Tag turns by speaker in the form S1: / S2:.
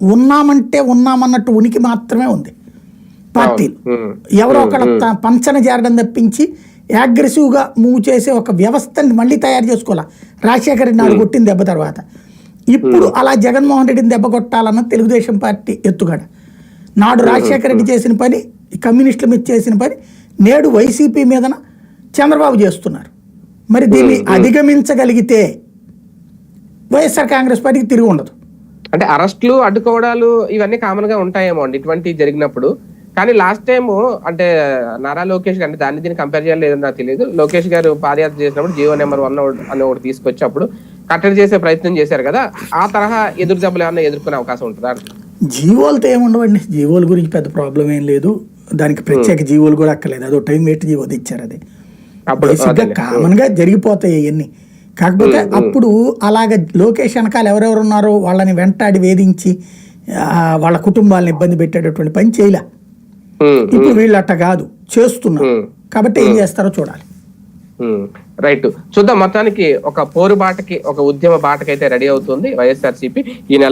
S1: ఉన్నామంటే ఉన్నామన్నట్టు ఉనికి మాత్రమే ఉంది. పార్టీలు ఎవరో ఒకళ్ళ పంచన చేరడం తప్పించి యాగ్రెసివ్గా మూవ్ చేసే ఒక వ్యవస్థని మళ్ళీ తయారు చేసుకోవాలా? రాజశేఖర రెడ్డి నాడు కొట్టిన దెబ్బ తర్వాత. ఇప్పుడు అలా జగన్మోహన్ రెడ్డిని దెబ్బ కొట్టాలన్న తెలుగుదేశం పార్టీ ఎత్తుగడ. నాడు రాజశేఖర రెడ్డి చేసిన పని కమ్యూనిస్టుల మీద చేసిన పని నేడు వైసీపీ మీదన చంద్రబాబు చేస్తున్నారు. మరి దీన్ని అధిగమించగలిగితే వైఎస్ఆర్ కాంగ్రెస్ పార్టీకి తిరిగి ఉండదు.
S2: అంటే అరెస్టులు అడ్డుకోవడాలు ఇవన్నీ కామన్గా ఉంటాయేమో అండి. ఇటువంటి జరిగినప్పుడు. కానీ లాస్ట్ టైం అంటే నారా లోకేష్ గారు అంటే దాన్ని దీన్ని కంపేర్ చేయాలి లేదో నాకు తెలియదు లోకేష్ గారు పాదయాత్ర చేసినప్పుడు జియో నెంబర్ వన్ అని ఒకటి తీసుకొచ్చి అప్పుడు కట్టడి చేసే ప్రయత్నం చేశారు కదా. ఆ తరహా ఎదురు దెబ్బలు ఏమన్నా ఎదుర్కొనే అవకాశం ఉంటుందా?
S1: జీవోలతో ఏముండవండి? జీవోల గురించి పెద్ద ప్రాబ్లం ఏం లేదు. దానికి ప్రత్యేక జీవోలు కూడా అక్కర్లేదు. అదో టైం పెట్టి జీవో తెచ్చారు అది. కామన్గా జరిగిపోతాయి అవన్నీ కాకపోతే అప్పుడు అలాగ లోకేష్ వెనకాల ఎవరెవరు ఉన్నారో వాళ్ళని వెంటాడి వేధించి వాళ్ళ కుటుంబాలను ఇబ్బంది పెట్టేటటువంటి పని చేయలే. ఇప్పుడు వీళ్ళు అట్ట కాదు చేస్తున్నారు. కాబట్టి ఏం చేస్తారో చూడాలి.
S2: రైట్. చూద్దాం మొత్తానికి ఒక పోరు బాటకి ఒక ఉద్యమ బాటకి అయితే రెడీ అవుతుంది వైఎస్ఆర్సీపీ ఈ నెల